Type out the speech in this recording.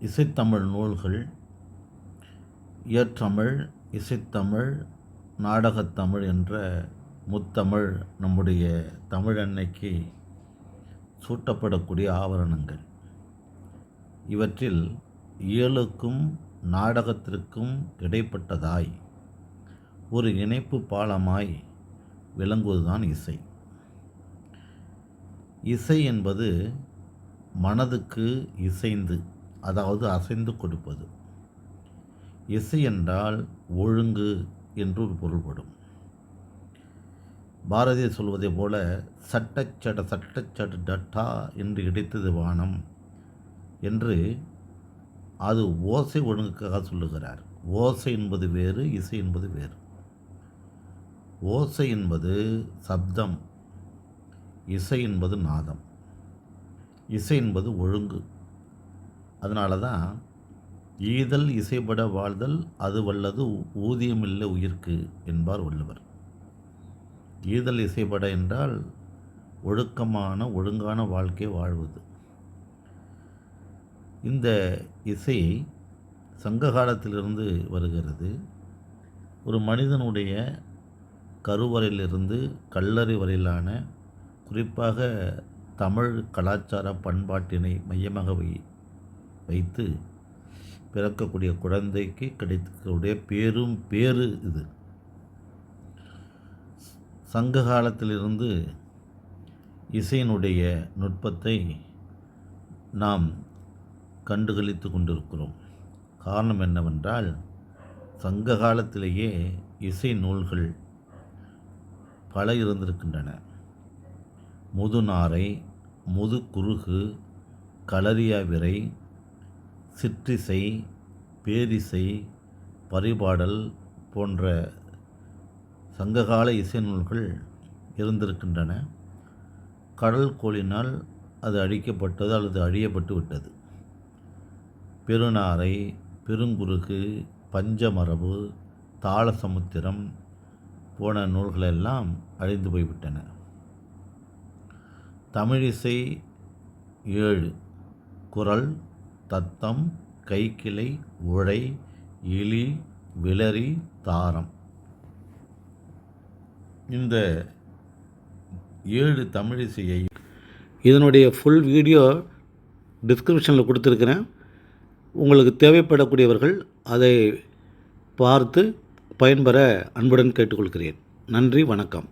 இசைத்தமிழ் நூல்கள் இயற்றமிழ் இசைத்தமிழ் நாடகத்தமிழ் என்ற முத்தமிழ் நம்முடைய தமிழ் அன்னைக்கு சூட்டப்படக்கூடிய ஆவரணங்கள். இவற்றில் இயலுக்கும் நாடகத்திற்கும் இடைப்பட்டதாய் ஒரு இணைப்பு பாலமாய் விளங்குவதுதான் இசை. இசை என்பது மனதுக்கு இசைந்து அதாவது அசைந்து கொடுப்பது. இசை என்றால் ஒழுங்கு என்று ஒரு பொருள்படும். பாரதியை சொல்வதை போல சட்டச்சட சட்டச்சட டட்டா என்று இடித்தது வானம் என்று அது ஓசை ஒழுங்குக்காக சொல்லுகிறார். ஓசை என்பது வேறு இசை என்பது வேறு. ஓசை என்பது சப்தம் இசை என்பது நாதம் இசை என்பது ஒழுங்கு. அதனால தான் ஈதல் இசைப்பட வாழ்தல் அது வல்லது ஊதியமில்லை உயிர்க்கு என்பார் வள்ளுவர். ஈதல் இசைப்பட என்றால் ஒழுக்கமான ஒழுங்கான வாழ்க்கை வாழ்வது. இந்த இசை சங்க காலத்திலிருந்து வருகிறது. ஒரு மனிதனுடைய கருவறையிலிருந்து கல்லறை வரையிலான குறிப்பாக தமிழ் கலாச்சார பண்பாட்டினை மையமாக வை வைத்து பிறக்கக்கூடிய குழந்தைக்கு கிடைக்கக்கூடிய பேரும் பேரு இது. சங்க காலத்திலிருந்து இசையினுடைய நுட்பத்தை நாம் கண்டுகளித்து கொண்டிருக்கிறோம். காரணம் என்னவென்றால் சங்க காலத்திலேயே இசை நூல்கள் பல இருந்திருக்கின்றன. முதுநாரை முதுகுருகு களரியாவிரை சிற்றிசை பேரிசை பரிபாடல் போன்ற சங்ககால இசை நூல்கள் இருந்திருக்கின்றன. கடல் கோளினால் அது அழிக்கப்பட்டது அல்லது அழியப்பட்டு விட்டது. பெருநாரை பெருங்குருகு பஞ்சமரபு தாளசமுத்திரம் போன நூல்களெல்லாம் அழிந்து போய்விட்டன. தமிழிசை ஏழு குரல் தத்தம் கைக்கிளை உழை இலி விளரி தாரம். இந்த ஏழு தமிழிசையை இதனுடைய ஃபுல் வீடியோ டிஸ்கிரிப்ஷனில் கொடுத்துருக்குறேன். உங்களுக்கு தேவைப்படக்கூடியவர்கள் அதை பார்த்து பயன்பெற அன்புடன் கேட்டுக்கொள்கிறேன். நன்றி வணக்கம்.